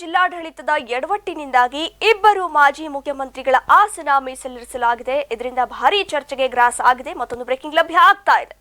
ಜಿಲ್ಲಾಡಳಿತದ ಎಡವಟ್ಟಿನಿಂದಾಗಿ ಇಬ್ಬರು ಮಾಜಿ ಮುಖ್ಯಮಂತ್ರಿಗಳ ಆಸನ ಮೀಸಲಿರಿಸಲಾಗಿದೆ. ಇದರಿಂದ ಭಾರಿ ಚರ್ಚೆಗೆ ಗ್ರಾಸ ಆಗಿದೆ. ಮತ್ತೊಂದು ಬ್ರೇಕಿಂಗ್ ಲಭ್ಯ ಆಗ್ತಾ ಇದೆ.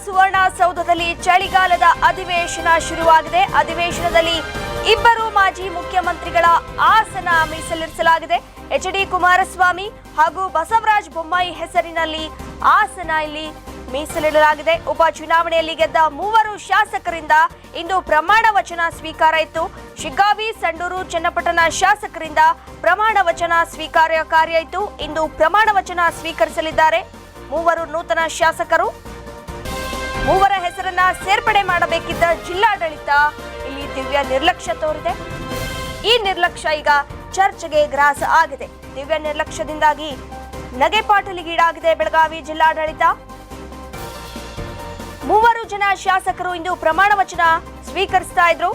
ಬೆಳಗಾವಿಯ ಸುವರ್ಣ ಸೌಧದಲ್ಲಿ ಚಳಿಗಾಲದ ಅಧಿವೇಶನ ಶುರುವಾಗಿದೆ. ಅಧಿವೇಶನದಲ್ಲಿ ಇಬ್ಬರು ಮಾಜಿ ಮುಖ್ಯಮಂತ್ರಿಗಳ ಆಸನ ಮೀಸಲಿರಿಸಲಾಗಿದೆ. ಎಚ್ ಡಿ ಕುಮಾರಸ್ವಾಮಿ ಹಾಗೂ ಬಸವರಾಜ ಬೊಮ್ಮಾಯಿ ಹೆಸರಿನಲ್ಲಿ ಆಸನ ಇಲ್ಲಿ ಮೀಸಲಿಡಲಾಗಿದೆ. ಉಪಚುನಾವಣೆಯಲ್ಲಿ ಗೆದ್ದ ಮೂವರು ಶಾಸಕರಿಂದ ಇಂದು ಪ್ರಮಾಣ ವಚನ ಸ್ವೀಕಾರ ಇತ್ತು. ಶಿಗ್ಗಾವಿ, ಸಂಡೂರು, ಚನ್ನಪಟ್ಟಣ ಶಾಸಕರಿಂದ ಪ್ರಮಾಣ ವಚನ ಸ್ವೀಕಾರ ಕಾರ್ಯ ಇಂದು ಪ್ರಮಾಣ ವಚನ ಸ್ವೀಕರಿಸಲಿದ್ದಾರೆ. ಮೂವರು ನೂತನ ಶಾಸಕರು ಮೂವರ ಹೆಸರನ್ನ ಸೇರ್ಪಡೆ ಮಾಡಬೇಕಿದ್ದ ಜಿಲ್ಲಾಡಳಿತ ಇಲ್ಲಿ ದಿವ್ಯ ನಿರ್ಲಕ್ಷ್ಯ ತೋರಿದೆ. ಈ ನಿರ್ಲಕ್ಷ್ಯ ಈಗ ಚರ್ಚೆಗೆ ಗ್ರಾಸ ಆಗಿದೆ. ದಿವ್ಯ ನಿರ್ಲಕ್ಷ್ಯದಿಂದಾಗಿ ನಗೆಪಾಟಲಿಗೀಡಾಗಿದೆ ಬೆಳಗಾವಿ ಜಿಲ್ಲಾಡಳಿತ. ಮೂವರು ಜನ ಶಾಸಕರು ಇಂದು ಪ್ರಮಾಣ ವಚನ ಸ್ವೀಕರಿಸ್ತಾ ಇದ್ರು.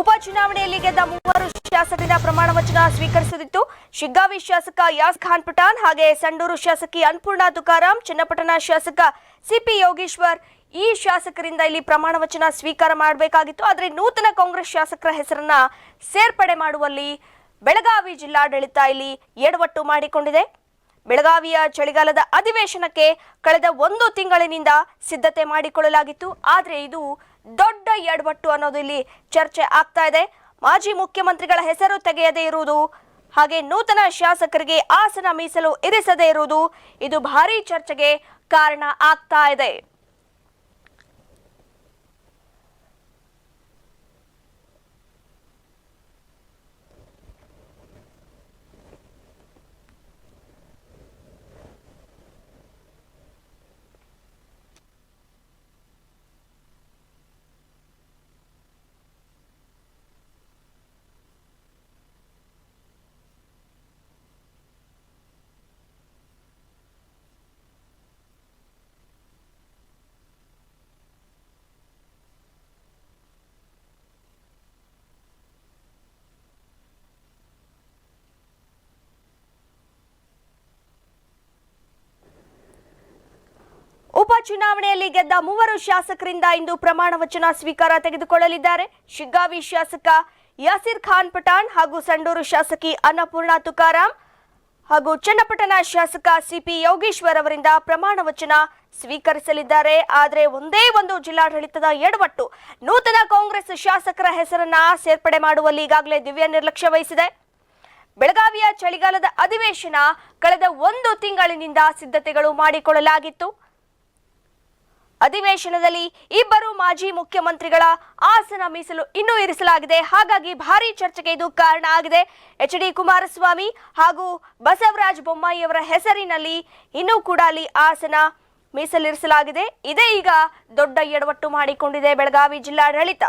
ಉಪಚುನಾವಣೆಯಲ್ಲಿ ಗೆದ್ದ ಮೂವರು ಶಾಸಕರಿಂದ ಪ್ರಮಾಣ ವಚನ ಸ್ವೀಕರಿಸುತ್ತಿತ್ತು. ಶಿಗ್ಗಾವಿ ಶಾಸಕ ಯಾಸ್ ಖಾನ್ ಪಠಾಣ್ ಹಾಗೆ ಸಂಡೂರು ಶಾಸಕಿ ಅನ್ನಪೂರ್ಣ ತುಕಾರಾಂ ಚನ್ನಪಟ್ಟಣ ಶಾಸಕ ಸಿಪಿ ಯೋಗೇಶ್ವರ್ ಈ ಶಾಸಕರಿಂದ ಇಲ್ಲಿ ಪ್ರಮಾಣ ವಚನ ಸ್ವೀಕಾರ ಮಾಡಬೇಕಾಗಿತ್ತು. ಆದರೆ ನೂತನ ಕಾಂಗ್ರೆಸ್ ಶಾಸಕರ ಹೆಸರನ್ನ ಸೇರ್ಪಡೆ ಮಾಡುವಲ್ಲಿ ಬೆಳಗಾವಿ ಜಿಲ್ಲಾಡಳಿತ ಇಲ್ಲಿ ಎಡವಟ್ಟು ಮಾಡಿಕೊಂಡಿದೆ. ಬೆಳಗಾವಿಯ ಚಳಿಗಾಲದ ಅಧಿವೇಶನಕ್ಕೆ ಕಳೆದ ಒಂದು ತಿಂಗಳಿನಿಂದ ಸಿದ್ಧತೆ ಮಾಡಿಕೊಳ್ಳಲಾಗಿತ್ತು. ಆದರೆ ಇದು ದೊಡ್ಡ ಎಡವಟ್ಟು ಅನ್ನೋದು ಇಲ್ಲಿ ಚರ್ಚೆ ಆಗ್ತಾ ಇದೆ. ಮಾಜಿ ಮುಖ್ಯಮಂತ್ರಿಗಳ ಹೆಸರು ತೆಗೆಯದೇ ಇರುವುದು ಹಾಗೆ ನೂತನ ಶಾಸಕರಿಗೆ ಆಸನ ಮೀಸಲು ಇರಿಸದೇ ಇರುವುದು ಇದು ಭಾರೀ ಚರ್ಚೆಗೆ ಕಾರಣ ಆಗ್ತಾ ಇದೆ. ಉಪಚುನಾವಣೆಯಲ್ಲಿ ಗೆದ್ದ ಮೂವರು ಶಾಸಕರಿಂದ ಇಂದು ಪ್ರಮಾಣ ವಚನ ಸ್ವೀಕಾರ ತೆಗೆದುಕೊಳ್ಳಲಿದ್ದಾರೆ. ಶಿಗ್ಗಾವಿ ಶಾಸಕ ಯಾಸಿರ್ ಖಾನ್ ಪಠಾಣ್ ಹಾಗೂ ಸಂಡೂರು ಶಾಸಕಿ ಅನ್ನಪೂರ್ಣ ತುಕಾರಾಂ ಹಾಗೂ ಚನ್ನಪಟ್ಟಣ ಶಾಸಕ ಸಿಪಿ ಯೋಗೇಶ್ವರ್ ಅವರಿಂದ ಪ್ರಮಾಣ ವಚನ ಸ್ವೀಕರಿಸಲಿದ್ದಾರೆ. ಆದರೆ ಒಂದೇ ಒಂದು ಜಿಲ್ಲಾಡಳಿತದ ಎಡವಟ್ಟು ನೂತನ ಕಾಂಗ್ರೆಸ್ ಶಾಸಕರ ಹೆಸರನ್ನ ಸೇರ್ಪಡೆ ಮಾಡುವಲ್ಲಿ ಈಗಾಗಲೇ ದಿವ್ಯ ನಿರ್ಲಕ್ಷ್ಯ ವಹಿಸಿದೆ. ಬೆಳಗಾವಿಯ ಚಳಿಗಾಲದ ಅಧಿವೇಶನ ಕಳೆದ ಒಂದು ತಿಂಗಳಿನಿಂದ ಸಿದ್ಧತೆಗಳು ಮಾಡಿಕೊಳ್ಳಲಾಗಿತ್ತು. ಅಧಿವೇಶನದಲ್ಲಿ ಇಬ್ಬರು ಮಾಜಿ ಮುಖ್ಯಮಂತ್ರಿಗಳ ಆಸನ ಮೀಸಲು ಇನ್ನೂ ಇರಿಸಲಾಗಿದೆ. ಹಾಗಾಗಿ ಭಾರಿ ಚರ್ಚೆಗೆ ಇದು ಕಾರಣ ಆಗಿದೆ. ಎಚ್ ಡಿ ಕುಮಾರಸ್ವಾಮಿ ಹಾಗೂ ಬಸವರಾಜ ಬೊಮ್ಮಾಯಿಯವರ ಹೆಸರಿನಲ್ಲಿ ಇನ್ನೂ ಕೂಡ ಅಲ್ಲಿ ಆಸನ ಮೀಸಲಿರಿಸಲಾಗಿದೆ. ಇದೇ ಈಗ ದೊಡ್ಡ ಎಡವಟ್ಟು ಮಾಡಿಕೊಂಡಿದೆ ಬೆಳಗಾವಿ ಜಿಲ್ಲಾಡಳಿತ.